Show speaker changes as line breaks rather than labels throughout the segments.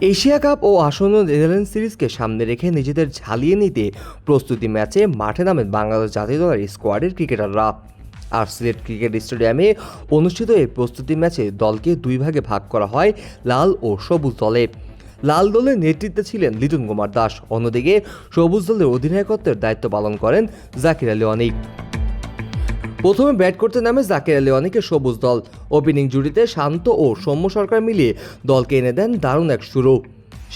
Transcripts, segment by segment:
Asia cup ও আসন্ন Netherland সিরিজকে সামনে রেখে নিজেদের ঝালিয়ে নিতে প্রস্তুতি ম্যাচে মাঠে নামেন বাংলাদেশ জাতীয় দলের স্কোয়াডের ক্রিকেটাররা। আর সিলেট ক্রিকেট স্টেডিয়ামে অনুষ্ঠিত এই প্রস্তুতি ম্যাচে দলকে দুই ভাগে ভাগ করা হয়, লাল ও সবুজ দলে। লাল দলের নেতৃত্বে ছিলেন লিটন কুমার দাস, অন্যদিকে সবুজ দলের অধিনায়কত্বের দায়িত্ব পালন করেন জাকির আলী অনিক। প্রথমে ব্যাট করতে নামে জাকির আলী অনেকে সবুজ দল। ওপেনিং জুটিতে শান্ত ও সৌম্য সরকার মিলিয়ে দলকে এনে দেন দারুণ এক শুরু।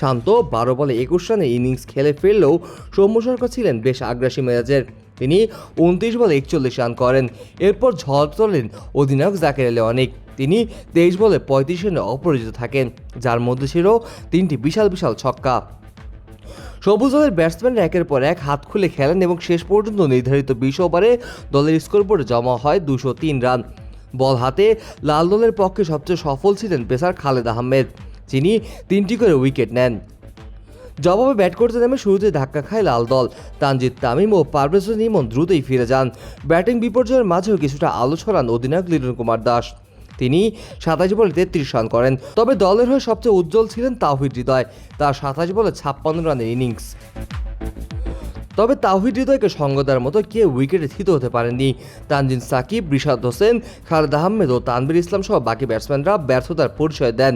শান্ত বারো বলে একুশ রানে ইনিংস খেলে ফেললেও সৌম্য সরকার ছিলেন বেশ আগ্রাসী মেজাজের। তিনি উনত্রিশ বলে একচল্লিশ রান করেন। এরপর ঝড় তোলেন অধিনায়ক জাকির আলী অনেক তিনি তেইশ বলে পঁয়ত্রিশ রানে অপরাজিত থাকেন, যার মধ্যে ছিল তিনটি বিশাল বিশাল ছক্কা। সবুজ দলের ব্যাটসম্যানরা একের পর এক হাত খুলে খেলেন এবং শেষ পর্যন্ত নির্ধারিত বিশ ওভারে দলের স্কোরবোর্ডে জমা হয় দুশো তিন রান। বল হাতে লাল দলের পক্ষে সবচেয়ে সফল ছিলেন পেসার খালেদ আহমেদ, যিনি তিনটি করে উইকেট নেন। জবাবে ব্যাট করতে নেমে শুরুতে ধাক্কা খায় লাল দল। তানজিদ তামিম ও পারভেজ হোসেন ইমন দ্রুতই ফিরে যান। ব্যাটিং বিপর্যয়ের মাঝেও কিছুটা আলো ছড়ান অধিনায়ক লিটন কুমার দাস। তিনি সাতাশ বলে তেত্রিশ রান করেন। তবে দলের হয়ে সবচেয়ে উজ্জ্বল ছিলেন তাওহিদ হৃদয়, তার সাতাশ বলে ছাপ্পান্ন রানের ইনিংস। তবে তাহিদ হৃদয়কে সঙ্গ দেওয়ার মতো কেউ উইকেটে থিত হতে পারেননি। তানজিন সাকিব, রিশাদ হোসেন, খালেদ আহমেদ ও তানবির ইসলাম সহ বাকি ব্যাটসম্যানরা ব্যর্থতার পরিচয় দেন।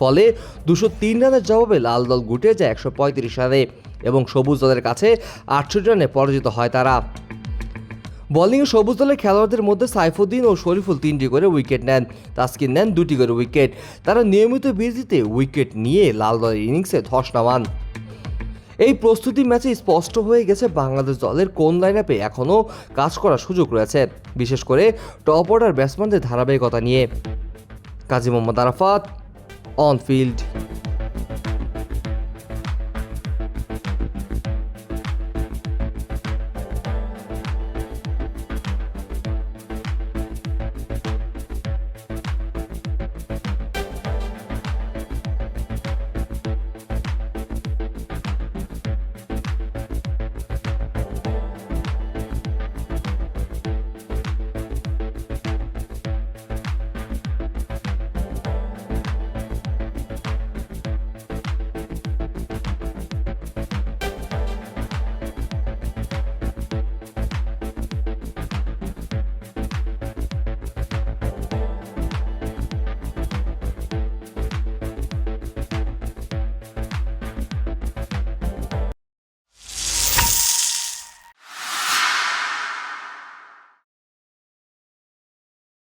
ফলে দুশো তিন রানের জবাবে লাল দল গুটে যায় একশো পঁয়ত্রিশ রানে এবং সবুজ দলের কাছে আটষট্টি রানে পরাজিত হয় তারা। বোলিংয়ে সবুজ দলের খেলোয়াড়দের মধ্যে সাইফুদ্দিন ও শরীফুল তিনটি করে উইকেট নেন। তাসকিন নেন দুটি করে উইকেট। তারা নিয়মিত বিরতিতে উইকেট নিয়ে লাল দলের ইনিংসে ধস নামান। এই প্রস্তুতি ম্যাচে স্পষ্ট হয়ে গেছে বাংলাদেশ দলের কোন লাইন আপে এখনও কাজ করার সুযোগ রয়েছে, বিশেষ করে টপ অর্ডার ব্যাটসম্যানদের ধারাবাহিকতা নিয়ে। Kazi Mohammad Arafat on field